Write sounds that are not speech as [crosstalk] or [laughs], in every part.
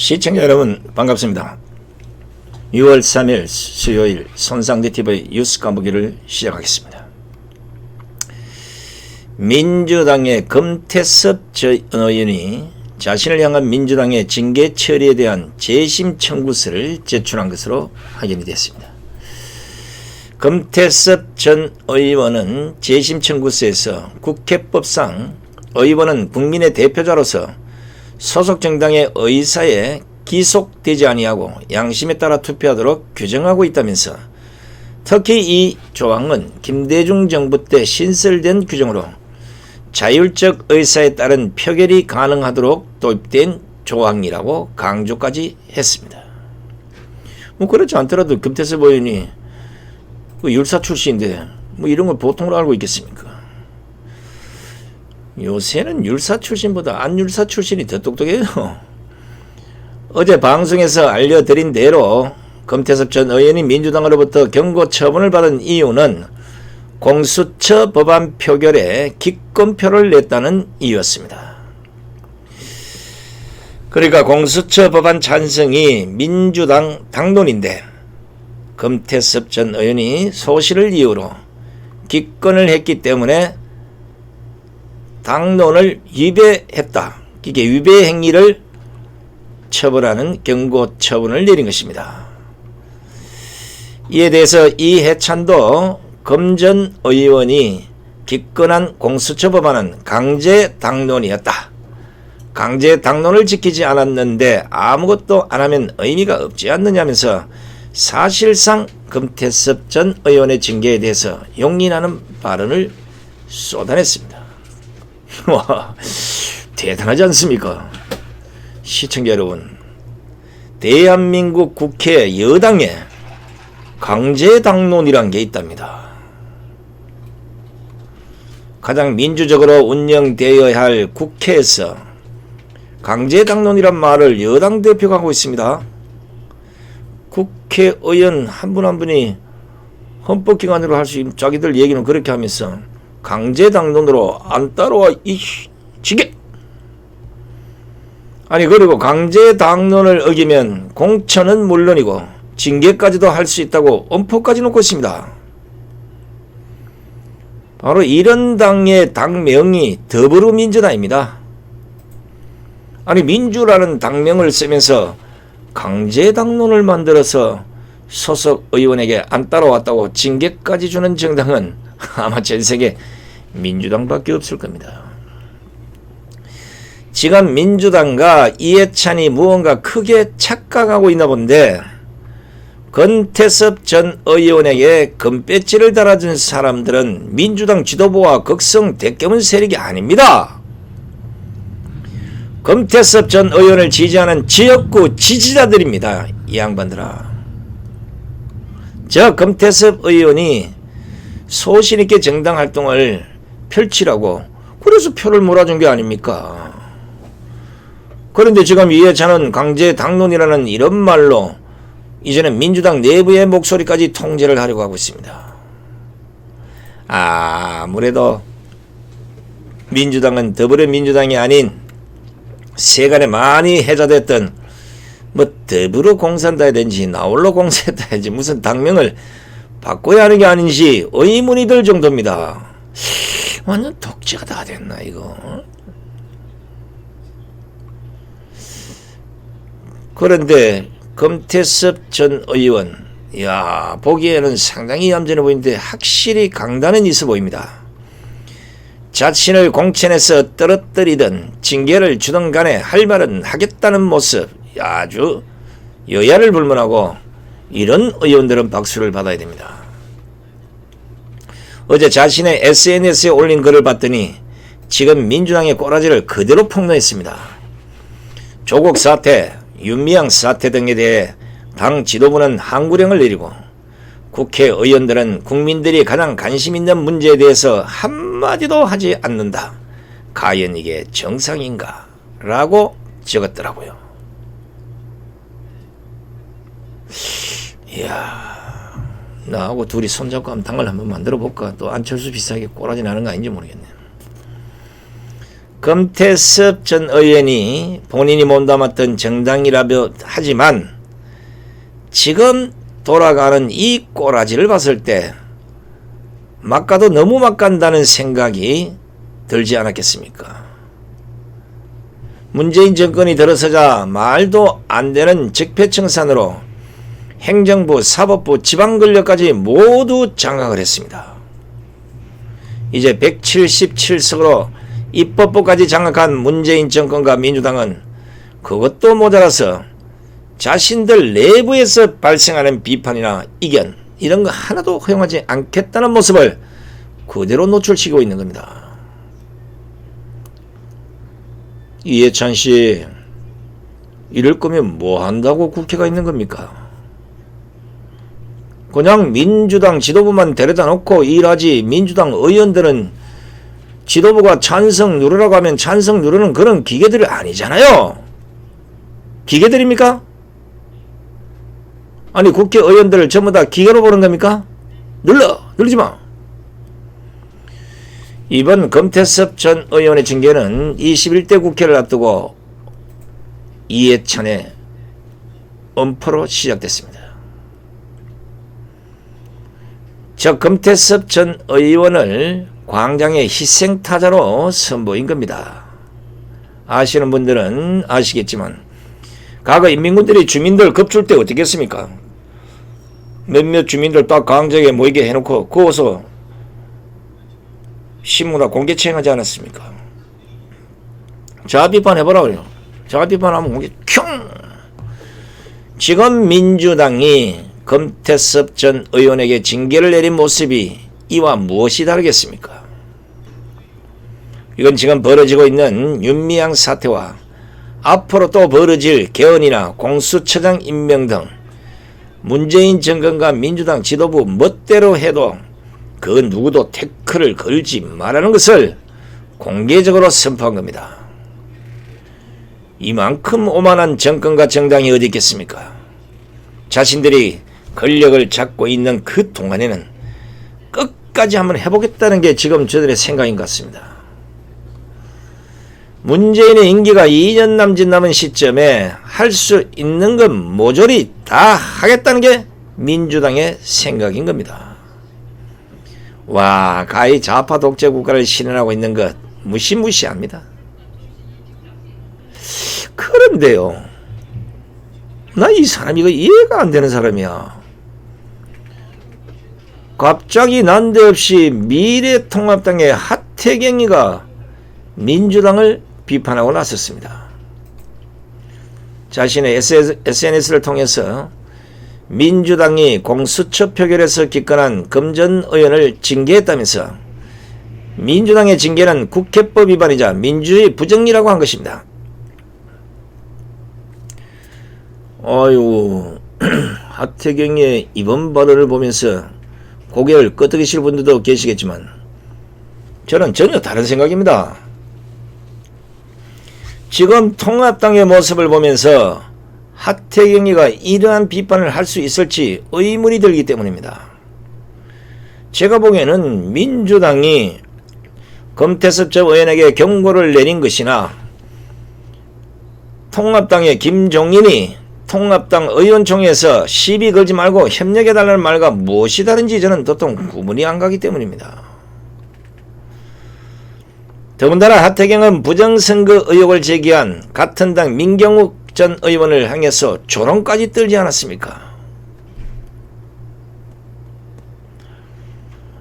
시청자 여러분 반갑습니다. 6월 3일 수요일 손상대 TV 뉴스 까보기를 시작하겠습니다. 민주당의 금태섭 전 의원이 자신을 향한 민주당의 징계 처리에 대한 재심 청구서를 제출한 것으로 확인이 됐습니다. 금태섭 전 의원은 재심 청구서에서 국회법상 의원은 국민의 대표자로서 소속 정당의 의사에 기속되지 아니하고 양심에 따라 투표하도록 규정하고 있다면서 특히 이 조항은 김대중 정부 때 신설된 규정으로 자율적 의사에 따른 표결이 가능하도록 도입된 조항이라고 강조까지 했습니다. 뭐 그렇지 않더라도 금태섭 의원이 그 율사 출신인데 뭐 이런 걸 보통으로 알고 있겠습니까? 요새는 율사 출신보다 안 율사 출신이 더 똑똑해요. 어제 방송에서 알려드린 대로 금태섭 전 의원이 민주당으로부터 경고 처분을 받은 이유는 공수처 법안 표결에 기권표를 냈다는 이유였습니다. 그러니까 공수처 법안 찬성이 민주당 당론인데 금태섭 전 의원이 소실을 이유로 기권을 했기 때문에 당론을 위배했다. 이게 위배 행위를 처벌하는 경고 처분을 내린 것입니다. 이에 대해서 이해찬도 검전 의원이 기권한 공수처 법안은 강제 당론이었다. 강제 당론을 지키지 않았는데 아무것도 안 하면 의미가 없지 않느냐면서 사실상 금태섭 전 의원의 징계에 대해서 용인하는 발언을 쏟아냈습니다. 와, 대단하지 않습니까? 시청자 여러분, 대한민국 국회 여당에 강제당론이란 게 있답니다. 가장 민주적으로 운영되어야 할 국회에서 강제당론이란 말을 여당 대표가 하고 있습니다. 국회의원 한 분한 분이 헌법기관으로 할 수 있는 자기들 얘기는 그렇게 하면서 강제당론으로 안 따라와 이 지게 아니 그리고 강제당론을 어기면 공천은 물론이고 징계까지도 할 수 있다고 엄포까지 놓고 있습니다. 바로 이런 당의 당명이 더불어민주당입니다. 아니 민주라는 당명을 쓰면서 강제당론을 만들어서 소속 의원에게 안 따라왔다고 징계까지 주는 정당은 [laughs] 아마 전 세계 민주당밖에 없을 겁니다. 지금 민주당과 이해찬이 무언가 크게 착각하고 있나 본데 건태섭 전 의원에게 금배지를 달아준 사람들은 민주당 지도부와 극성 대깨문 세력이 아닙니다. 금태섭 전 의원을 지지하는 지역구 지지자들입니다. 이 양반들아. 저 금태섭 의원이 소신 있게 정당 활동을 펼치라고 그래서 표를 몰아준 게 아닙니까? 그런데 지금 이해찬은 강제 당론이라는 이런 말로 이제는 민주당 내부의 목소리까지 통제를 하려고 하고 있습니다. 아, 아무래도 민주당은 더불어민주당이 아닌 세간에 많이 해자됐던 뭐 더불어 공산당이든지 나홀로 공산당이든지 무슨 당명을 바꿔야 하는 게 아닌지 의문이 들 정도입니다. 완전 독재가 다 됐나 이거. 그런데 금태섭 전 의원, 야 보기에는 상당히 얌전해 보이는데 확실히 강단은 있어 보입니다. 자신을 공천에서 떨어뜨리든 징계를 주든 간에 할 말은 하겠다는 모습 아주 여야를 불문하고 이런 의원들은 박수를 받아야 됩니다. 어제 자신의 SNS에 올린 글을 봤더니 지금 민주당의 꼬라지를 그대로 폭로했습니다. 조국 사태, 윤미향 사태 등에 대해 당 지도부는 항구령을 내리고 국회의원들은 국민들이 가장 관심 있는 문제에 대해서 한마디도 하지 않는다. 과연 이게 정상인가? 라고 적었더라고요. 이야, 나하고 둘이 손잡고 한번 당을 한번 만들어 볼까? 또 안철수 비슷하게 꼬라지 나는 거 아닌지 모르겠네. 금태섭 전 의원이 본인이 몸담았던 정당이라고 하지만 지금 돌아가는 이 꼬라지를 봤을 때 막가도 너무 막 간다는 생각이 들지 않았겠습니까? 문재인 정권이 들어서자 말도 안 되는 적폐청산으로 행정부, 사법부, 지방권력까지 모두 장악을 했습니다. 이제 177석으로 입법부까지 장악한 문재인 정권과 민주당은 그것도 모자라서 자신들 내부에서 발생하는 비판이나 이견 이런 거 하나도 허용하지 않겠다는 모습을 그대로 노출시키고 있는 겁니다. 이해찬 씨, 이럴 거면 뭐 한다고 국회가 있는 겁니까? 그냥 민주당 지도부만 데려다 놓고 일하지 민주당 의원들은 지도부가 찬성 누르라고 하면 찬성 누르는 그런 기계들이 아니잖아요. 기계들입니까? 아니 국회의원들을 전부 다 기계로 보는 겁니까? 눌러! 누르지 마! 이번 금태섭 전 의원의 징계는 21대 국회를 앞두고 이해찬의 엄포로 시작됐습니다. 저 금태섭 전 의원을 광장의 희생타자로 선보인 겁니다. 아시는 분들은 아시겠지만 과거 인민군들이 주민들 겁줄 때 어떻게 했습니까? 몇몇 주민들 딱 광장에 모이게 해놓고 거기서 신문화 공개 체행하지 않았습니까? 자아 비판 해보라 그래요. 자아 비판하면 공개 큐 지금 민주당이 금태섭 전 의원에게 징계를 내린 모습이 이와 무엇이 다르겠습니까? 이건 지금 벌어지고 있는 윤미향 사태와 앞으로 또 벌어질 개헌이나 공수처장 임명 등 문재인 정권과 민주당 지도부 멋대로 해도 그 누구도 태클을 걸지 말라는 것을 공개적으로 선포한 겁니다. 이만큼 오만한 정권과 정당이 어디 있겠습니까? 자신들이 권력을 잡고 있는 그 동안에는 끝까지 한번 해보겠다는 게 지금 저들의 생각인 것 같습니다. 문재인의 임기가 2년 남짓 남은 시점에 할 수 있는 건 모조리 다 하겠다는 게 민주당의 생각인 겁니다. 와, 가히 좌파 독재 국가를 실현하고 있는 것 무시무시합니다. 그런데요. 나 이 사람이 이거 이해가 안 되는 사람이야. 갑자기 난데없이 미래통합당의 하태경이가 민주당을 비판하고 나섰습니다. 자신의 SNS를 통해서 민주당이 공수처 표결에서 기권한 금전 의원을 징계했다면서 민주당의 징계는 국회법 위반이자 민주주의 부정이라고 한 것입니다. 어유 [clears throat] 하태경의 이번 발언을 보면서 고개를 끄덕이실 분들도 계시겠지만 저는 전혀 다른 생각입니다. 지금 통합당의 모습을 보면서 하태경이가 이러한 비판을 할 수 있을지 의문이 들기 때문입니다. 제가 보기에는 민주당이 검태섭 전 의원에게 경고를 내린 것이나 통합당의 김종인이 통합당 의원총회에서 시비 걸지 말고 협력해달라는 말과 무엇이 다른지 저는 도통 구분이 안 가기 때문입니다. 더군다나 하태경은 부정선거 의혹을 제기한 같은 당 민경욱 전 의원을 향해서 조롱까지 떨지 않았습니까?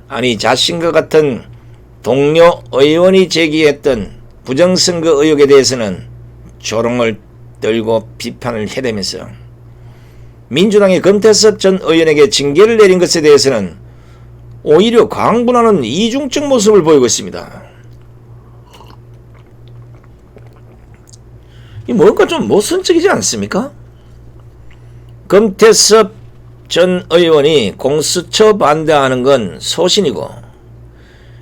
아니 자신과 같은 동료 의원이 제기했던 부정선거 의혹에 대해서는 조롱을 떨고 비판을 해대면서 민주당의 금태섭 전 의원에게 징계를 내린 것에 대해서는 오히려 강분하는 이중적 모습을 보이고 있습니다. 이 뭔가 좀 모순적이지 않습니까? 금태섭 전 의원이 공수처 반대하는 건 소신이고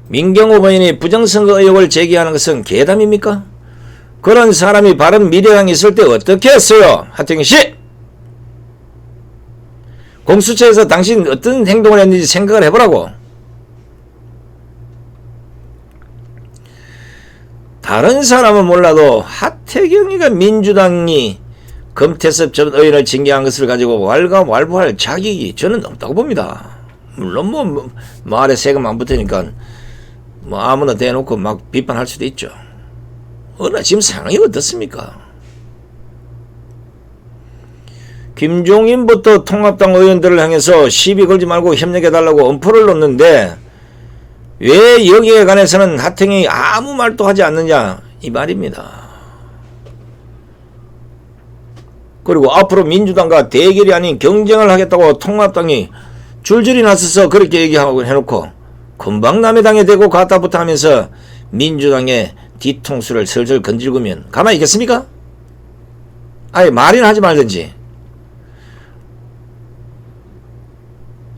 민경호 의원이 부정선거 의혹을 제기하는 것은 계담입니까? 그런 사람이 바른 미래당에 있을 때 어떻게 했어요? 하태경 씨! 공수처에서 당신 어떤 행동을 했는지 생각을 해보라고. 다른 사람은 몰라도 하태경이가 민주당이 금태섭 전 의원을 징계한 것을 가지고 왈가왈부할 자격이 저는 없다고 봅니다. 물론 뭐, 뭐 말에 세금 안 붙으니까 뭐 아무나 대놓고 막 비판할 수도 있죠. 그러나 지금 상황이 어떻습니까? 김종인부터 통합당 의원들을 향해서 시비 걸지 말고 협력해달라고 엄포를 놓는데 왜 여기에 관해서는 하태경이 아무 말도 하지 않느냐 이 말입니다. 그리고 앞으로 민주당과 대결이 아닌 경쟁을 하겠다고 통합당이 줄줄이 나서서 그렇게 얘기하고 해놓고 금방 남의 당에 대고 갔다부터 하면서 민주당의 뒤통수를 슬슬 건질구면 가만히 있겠습니까? 아예 말이나 하지 말든지.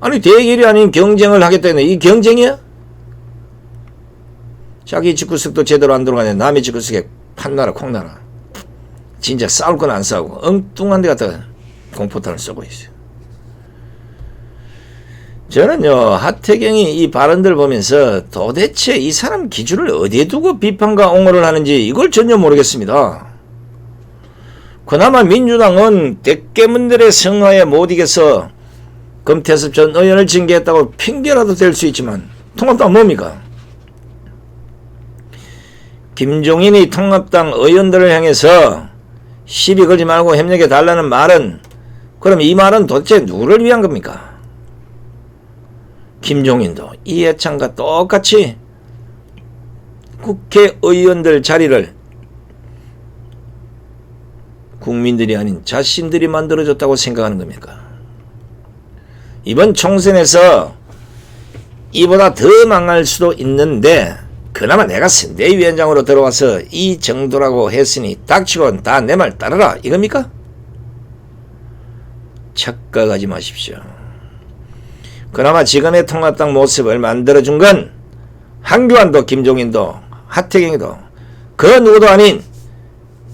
아니 대결이 아닌 경쟁을 하겠다는 이 경쟁이야? 자기 집구석도 제대로 안 들어가냐 남의 집구석에 판나라 콩나라. 진짜 싸울 건 안 싸우고 엉뚱한 데 갖다가 공포탄을 쏘고 있어요 저는요 하태경이 이 발언들 보면서 도대체 이 사람 기준을 어디에 두고 비판과 옹호를 하는지 이걸 전혀 모르겠습니다 그나마 민주당은 대깨문들의 성화에 못 이겨서 금태섭 전 의원을 징계했다고 핑계라도 될 수 있지만 통합당 뭡니까? 김종인이 통합당 의원들을 향해서 시비 걸지 말고 협력해 달라는 말은 그럼 이 말은 도대체 누구를 위한 겁니까? 김종인도 이해찬과 똑같이 국회의원들 자리를 국민들이 아닌 자신들이 만들어줬다고 생각하는 겁니까? 이번 총선에서 이보다 더 망할 수도 있는데 그나마 내가 선대위원장으로 들어와서 이 정도라고 했으니 닥치고 다내 말 따르라 이겁니까? 착각하지 마십시오. 그나마 지금의 통합당 모습을 만들어준 건 한교안도 김종인도 하태경이도 그 누구도 아닌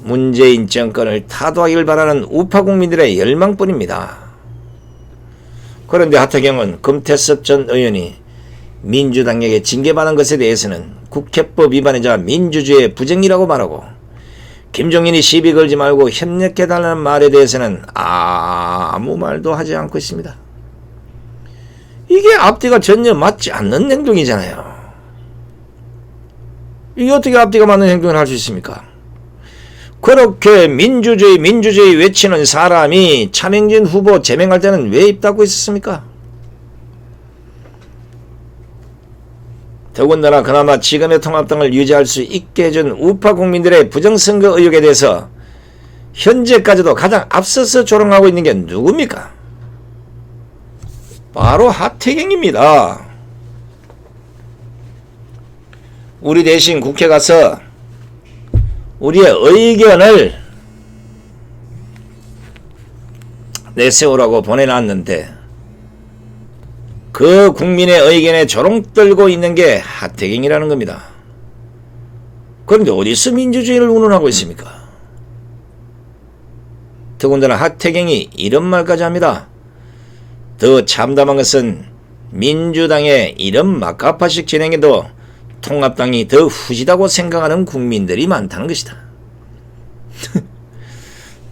문재인 정권을 타도하기를 바라는 우파 국민들의 열망뿐입니다. 그런데 하태경은 금태섭 전 의원이 민주당에게 징계받은 것에 대해서는 국회법 위반이자 민주주의 부정이라고 말하고 김종인이 시비 걸지 말고 협력해달라는 말에 대해서는 아무 말도 하지 않고 있습니다. 이게 앞뒤가 전혀 맞지 않는 행동이잖아요. 이게 어떻게 앞뒤가 맞는 행동을 할 수 있습니까? 그렇게 민주주의 민주주의 외치는 사람이 차명진 후보 제명할 때는 왜 입 닫고 있었습니까? 더군다나 그나마 지금의 통합당을 유지할 수 있게 해준 우파 국민들의 부정선거 의혹에 대해서 현재까지도 가장 앞서서 조롱하고 있는 게 누굽니까? 바로 하태경입니다. 우리 대신 국회 가서 우리의 의견을 내세우라고 보내놨는데 그 국민의 의견에 조롱 떨고 있는 게 하태경이라는 겁니다. 그런데 어디서 민주주의를 운운하고 있습니까? 더군다나 하태경이 이런 말까지 합니다. 더 참담한 것은 민주당의 이런 막가파식 진행에도 통합당이 더 후지다고 생각하는 국민들이 많다는 것이다. [laughs]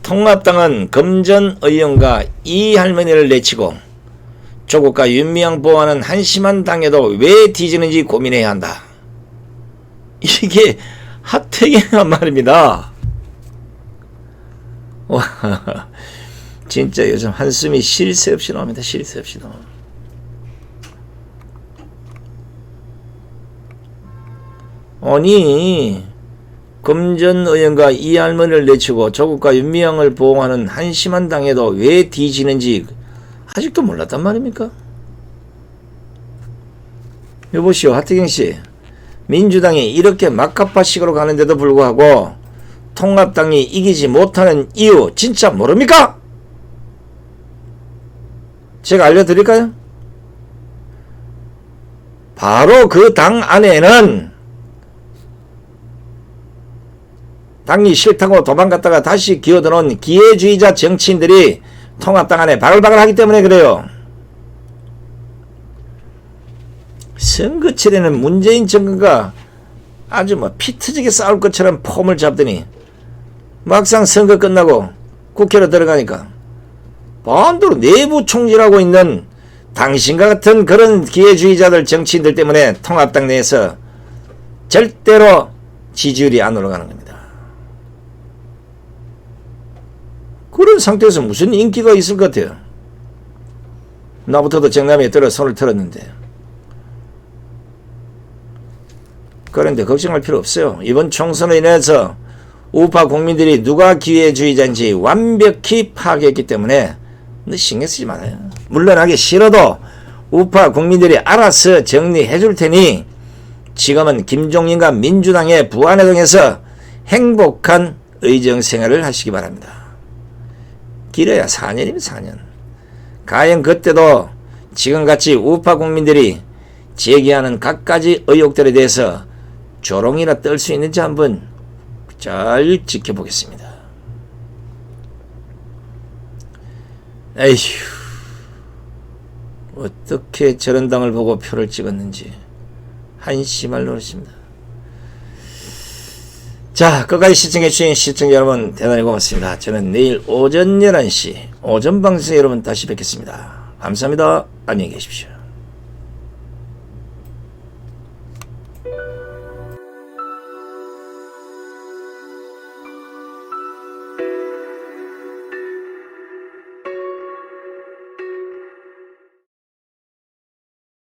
통합당은 금전 의원과 이 할머니를 내치고 조국과 윤미향 보호하는 한심한 당에도 왜 뒤지는지 고민해야 한다. 이게 하태경한 말입니다. 와, 진짜 요즘 한숨이 쉴 새 없이 나옵니다. 쉴 새 없이 나옵니다. 아니 금전 의원과 이 할머니를 내치고 조국과 윤미향을 보호하는 한심한 당에도 왜 뒤지는지 아직도 몰랐단 말입니까? 여보시오 하태경 씨 민주당이 이렇게 막가파식으로 가는데도 불구하고 통합당이 이기지 못하는 이유 진짜 모릅니까? 제가 알려드릴까요? 바로 그 당 안에는 당이 싫다고 도망갔다가 다시 기어들어온 기회주의자 정치인들이 통합당 안에 바글바글 하기 때문에 그래요. 선거철에는 문재인 정권과 아주 뭐 피트지게 싸울 것처럼 폼을 잡더니 막상 선거 끝나고 국회로 들어가니까 반대로 내부 총질하고 있는 당신과 같은 그런 기회주의자들 정치인들 때문에 통합당 내에서 절대로 지지율이 안 올라가는 겁니다. 그런 상태에서 무슨 인기가 있을 것 같아요. 나부터도 정남에 들어 손을 틀었는데. 그런데 걱정할 필요 없어요. 이번 총선으로 인해서 우파 국민들이 누가 기회주의자인지 완벽히 파악했기 때문에 너 신경 쓰지 말아요. 물러나기 싫어도 우파 국민들이 알아서 정리해 줄 테니 지금은 김종인과 민주당의 부안회동에서 행복한 의정 생활을 하시기 바랍니다. 길어야 4년이면 4년. 가령 그때도 지금같이 우파 국민들이 제기하는 각가지 의혹들에 대해서 조롱이나 떨 수 있는지 한번 잘 지켜보겠습니다. 에휴, 어떻게 저런 당을 보고 표를 찍었는지 한심할 노릇입니다. 자, 끝까지 시청해 주신 시청자 여러분 대단히 고맙습니다. 저는 내일 오전 11시 오전 방송에 여러분 다시 뵙겠습니다. 감사합니다. 안녕히 계십시오.